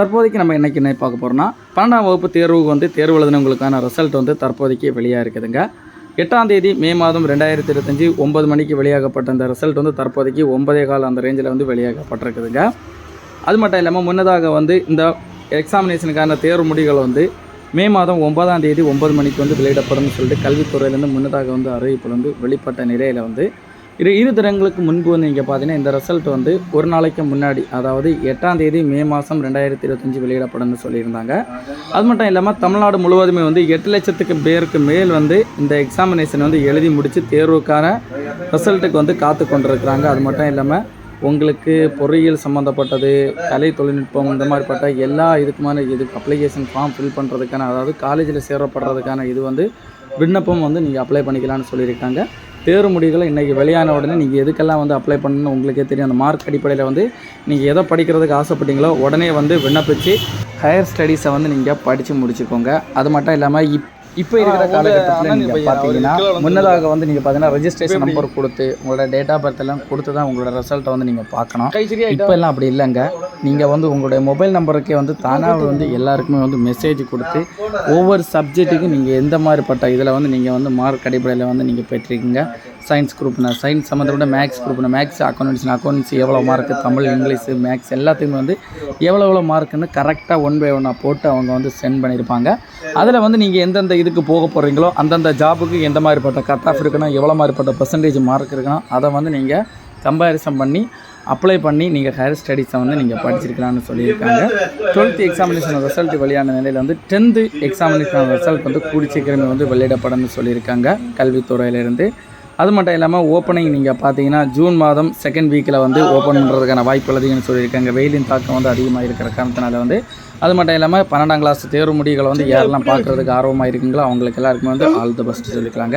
தற்போதைக்கு நம்ம இன்றைக்கி என்ன பார்க்க போகிறோம்னா பன்னெண்டாம் வகுப்பு தேர்வுக்கு வந்து தேர்வு எழுதினவங்களுக்கான ரிசல்ட் வந்து தற்போதைக்கு வெளியாக இருக்குதுங்க. எட்டாம் தேதி மே மாதம் ரெண்டாயிரத்தி இருபத்தஞ்சி ஒன்பது மணிக்கு வெளியாகப்பட்ட அந்த ரிசல்ட் வந்து தற்போதைக்கு ஒன்பதே கால் அந்த ரேஞ்சில் வந்து வெளியாகப்பட்டிருக்குதுங்க. அது மட்டும் இல்லாமல் முன்னதாக வந்து இந்த எக்ஸாமினேஷனுக்கான தேர்வு முடிவுகள் வந்து மே மாதம் ஒன்பதாம் தேதி ஒன்பது மணிக்கு வந்து வெளியிடப்படும் சொல்லிட்டு கல்வித்துறையிலேருந்து முன்னதாக வந்து அறிவிப்பில் வந்து வெளிப்பட்ட நிலையில் வந்து இரு இரு தினங்களுக்கு முன்பு வந்து இங்கே பார்த்தீங்கன்னா இந்த ரிசல்ட் வந்து ஒரு நாளைக்கு முன்னாடி அதாவது எட்டாம் தேதி மே மாதம் ரெண்டாயிரத்தி இருபத்தஞ்சி வெளியிடப்படும்னு சொல்லியிருந்தாங்க. அது மட்டும் இல்லாமல் தமிழ்நாடு முழுவதுமே வந்து எட்டு லட்சத்துக்கு பேருக்கு மேல் வந்து இந்த எக்ஸாமினேஷன் வந்து எழுதி முடித்து தேர்வுக்கான ரிசல்ட்டுக்கு வந்து காத்து கொண்டிருக்கிறாங்க. அது மட்டும் இல்லாமல் உங்களுக்கு பொறியியல் சம்மந்தப்பட்டது கலை தொழில்நுட்பம் இந்த மாதிரிப்பட்ட எல்லா இதுக்குமான இதுக்கு அப்ளிகேஷன் ஃபார்ம் ஃபில் பண்ணுறதுக்கான அதாவது காலேஜில் சேரப்படுறதுக்கான இது வந்து விண்ணப்பம் வந்து நீங்கள் அப்ளை பண்ணிக்கலாம்னு சொல்லியிருக்காங்க. தேர்வு முடிவுகள் இன்றைக்கி வெளியான உடனே நீங்கள் எதுக்கெல்லாம் வந்து அப்ளை பண்ணணும்னு உங்களுக்கே தெரியும். அந்த மார்க் அடிப்படையில் வந்து நீங்கள் எதை படிக்கிறதுக்கு ஆசைப்பட்டீங்களோ உடனே வந்து விண்ணப்பித்து ஹையர் ஸ்டடீஸை வந்து நீங்கள் படித்து முடிச்சுக்கோங்க. அது மட்டும் இல்லாமல் இப் இப்போ இருக்கிற காலகட்டத்தில் நீங்கள் பார்த்தீங்கன்னா முன்னதாக வந்து நீங்கள் பார்த்தீங்கன்னா ரெஜிஸ்ட்ரேஷன் நம்பர் கொடுத்து உங்களோட டேட் ஆஃப் பர்த் எல்லாம் கொடுத்து தான் உங்களோட ரிசல்ட்டை வந்து நீங்கள் பார்க்கணும். இப்போ எல்லாம் அப்படி இல்லைங்க. நீங்கள் வந்து உங்களுடைய மொபைல் நம்பருக்கே வந்து தானாக வந்து எல்லாருக்குமே வந்து மெசேஜ் கொடுத்து ஒவ்வொரு சப்ஜெக்ட்டுக்கும் நீங்கள் எந்த மாதிரிப்பட்ட இதில் வந்து நீங்கள் வந்து மார்க் அடிப்படையில் வந்து நீங்கள் பெற்றிருக்கீங்க. சயின்ஸ் குரூப்னா சயின்ஸ் சம்மந்தப்பட்ட மேக்ஸ் குரூப்னா மேக்ஸ் அக்கௌண்ட்ஸ்னா அக்கௌண்ட்ஸ் எவ்வளோ மார்க்கு தமிழ் இங்கிலீஷு மேக்ஸ் எல்லாத்துக்குமே வந்து எவ்வளோ எவ்வளோ மார்க்குன்னு கரெக்டாக ஒன் பை ஒன்னாக போட்டு அவங்க வந்து சென்ட் பண்ணியிருப்பாங்க. அதில் வந்து நீங்கள் எந்தெந்த இதுக்கு போக போகிறீங்களோ அந்தந்த ஜாபுக்கு எந்த மாதிரிப்பட்ட கட் ஆஃப் இருக்கணும் எவ்வளோ மாதிரிப்பட்ட பர்சன்டேஜ் மார்க் இருக்கணும் அதை வந்து நீங்கள் கம்பேரிசன் பண்ணி அப்ளை பண்ணி நீங்கள் ஹையர் ஸ்டடீஸை வந்து நீங்கள் படிச்சிருக்கலாம்னு சொல்லியிருக்காங்க. டுவெல்த் எக்ஸாமினேஷன் ரிசல்ட் வெளியான நிலையில் வந்து டென்த்து எக்ஸாமினேஷன் ரிசல்ட் வந்து கூடி சீக்கிரமே வந்து வெளியிடப்படும்னு சொல்லியிருக்காங்க கல்வித்துறையிலேருந்து. அது மட்டும் இல்லாமல் ஓப்பனிங் நீங்கள் பார்த்தீங்கன்னா ஜூன் மாதம் செகண்ட் வீக்கில் வந்து ஓப்பன் பண்ணுறதுக்கான வாய்ப்பு அதிகம்னு சொல்லியிருக்காங்க வெயிலின் தாக்கம் வந்து அதிகமாக இருக்கிற காரணத்தினால வந்து அது மட்டும் இல்லாமல் பன்னெண்டாம் கிளாஸ் தேர்வு முடிவுகளை வந்து யாரெல்லாம் பார்க்குறதுக்கு ஆர்வமாக இருக்குங்களோ அவங்களுக்கு எல்லாருக்குமே வந்து ஆல் தி பெஸ்ட் சொல்லிக்கலாங்க.